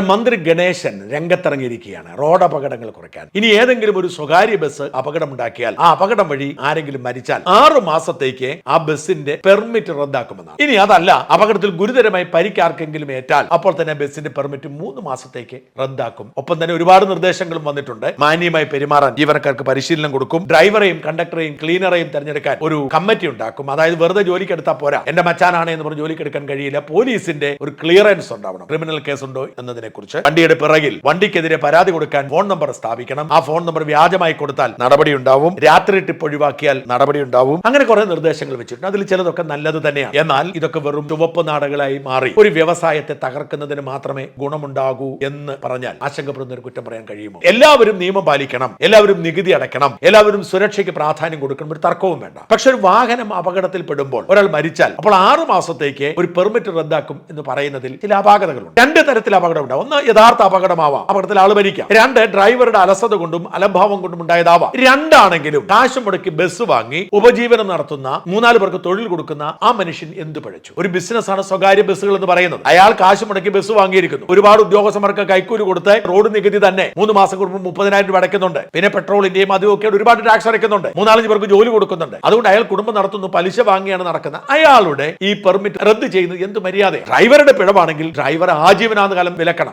മന്ത്രി ഗണേശൻ രംഗത്തിറങ്ങിയിരിക്കുകയാണ്. റോഡ് അപകടങ്ങൾ കുറയ്ക്കാൻ. ഇനി ഏതെങ്കിലും ഒരു സ്വകാര്യ ബസ് അപകടമുണ്ടാക്കിയാൽ ആ അപകടം വഴി ആരെങ്കിലും മരിച്ചാൽ ആറു മാസത്തേക്ക് ആ ബസിന്റെ പെർമിറ്റ് റദ്ദാക്കുമെന്നാണ്. ഇനി അതല്ല അപകടത്തിൽ ഗുരുതരമായി പരിക്കാർക്കെങ്കിലും ഏറ്റാൽ അപ്പോൾ തന്നെ ബസിന്റെ പെർമിറ്റ് മൂന്ന് മാസത്തേക്ക് റദ്ദാക്കും. ഒപ്പം തന്നെ ഒരുപാട് നിർദ്ദേശങ്ങളും വന്നിട്ടുണ്ട്. മാന്യമായി പെരുമാറാൻ ജീവനക്കാർക്ക് പരിശീലനം കൊടുക്കും. ഡ്രൈവറെയും കണ്ടക്ടറെയും ക്ലീനറെയും തെരഞ്ഞെടുക്കാൻ ഒരു കമ്മിറ്റി ഉണ്ടാക്കും. അതായത് വെറുതെ ജോലിക്കെടുത്താൽ പോരാ. എന്റെ മച്ചാനാണ് എന്ന് പറഞ്ഞ് ജോലിക്കെടുക്കാൻ കഴിയില്ല. പോലീസിന്റെ ഒരു ക്ലിയറൻസ് ഉണ്ടാവണം. ക്രിമിനൽ കേസ് ഉണ്ടോ എന്നതിനെ കുറിച്ച് വണ്ടിയുടെ പിറകിൽ വണ്ടിക്കെതിരെ പരാതി കൊടുക്കാൻ ഫോൺ നമ്പർ സ്ഥാപിക്കണം. ആ ഫോൺ നമ്പർ വ്യാജമായി കൊടുത്താൽ നടപടി ഉണ്ടാവും. രാത്രി ടിപ്പ് ഒഴിവാക്കിയാൽ നടപടി ഉണ്ടാവും. അങ്ങനെ കുറെ നിർദ്ദേശങ്ങൾ വെച്ചിട്ടുണ്ട്. അതിൽ ചിലതൊക്കെ നല്ലത് തന്നെയാണ്. എന്നാൽ ഇതൊക്കെ വെറും ചുവപ്പ് നാടകളായി മാറി. ഒരു വ്യവസായത്തെ തകർക്കുന്നതിന് മാത്രമേ ഗുണമുണ്ടാകൂ എന്ന് പറഞ്ഞാൽ ആശങ്കപ്പെടുന്ന ഒരു കുറ്റം പറയാൻ കഴിയുമോ? എല്ലാവരും നിയമം പാലിക്കണം. എല്ലാവരും നികുതി അടയ്ക്കണം. എല്ലാവരും സുരക്ഷയ്ക്ക് പ്രാധാന്യം കൊടുക്കണം. ഒരു തർക്കവും വേണ്ട. പക്ഷെ ഒരു വാഹനം അപകടത്തിൽ പെടുമ്പോൾ ഒരാൾ മരിച്ചാൽ അപ്പോൾ ആറു മാസത്തേക്ക് ഒരു പെർമിറ്റ് റദ്ദാക്കും എന്ന് പറയുന്നതിൽ ചില അപാകതകളുണ്ട്. രണ്ട് തരത്തിൽ അപകടം ഉണ്ടാവും ഒന്ന് യഥാർത്ഥ അപകടമാവാം. അപകടത്തിൽ ആൾ മരിക്കാം. രണ്ട് ഡ്രൈവറുടെ അലസത കൊണ്ടും അലംഭാവം കൊണ്ടും ഉണ്ടായതാവാം. രണ്ടാണെങ്കിലും കാശ് മുടക്കി ബസ് വാങ്ങി ഉപജീവനം നടത്തുന്ന മൂന്നാൽ പേർക്ക് തൊഴിൽ കൊടുക്കുന്ന ആ മനുഷ്യൻ എന്ത് പഴച്ചു? ഒരു ബിസിനസ്സാണ് സ്വകാര്യ ബസ്സുകൾ എന്ന് പറയുന്നത്. അയാൾ കാശ് മുടക്കി ബസ് വാങ്ങിയിരിക്കുന്നു. ഒരുപാട് ഉദ്യോഗസ്ഥർക്ക് കൈക്കൂലി കൊടുത്ത് റോഡ് നികുതി തന്നെ മൂന്ന് മാസം കൂടുമ്പോൾ മുപ്പതിനായിരം രൂപ അടയ്ക്കുന്നുണ്ട്. പിന്നെ പെട്രോളിന്റെയും അതും ഒക്കെ ഒരുപാട് ടാക്സ് അടയ്ക്കുന്നുണ്ട്. മൂന്നാലഞ്ച് പേർക്ക് ജോലി കൊടുക്കുന്നുണ്ട്. അതുകൊണ്ട് അയാൾ കുടുംബം നടത്തുന്നു പലിശ വാങ്ങിയാണ് നടക്കുന്നത് അയാളുടെ ഈ പെർമിറ്റ് റദ്ദ് ചെയ്യുന്നത് എന്ത് മര്യാദ ഡ്രൈവറുടെ പിഴവാണെങ്കിൽ ഡ്രൈവർ ആജീവനാന്ത കാലം വിലക്കട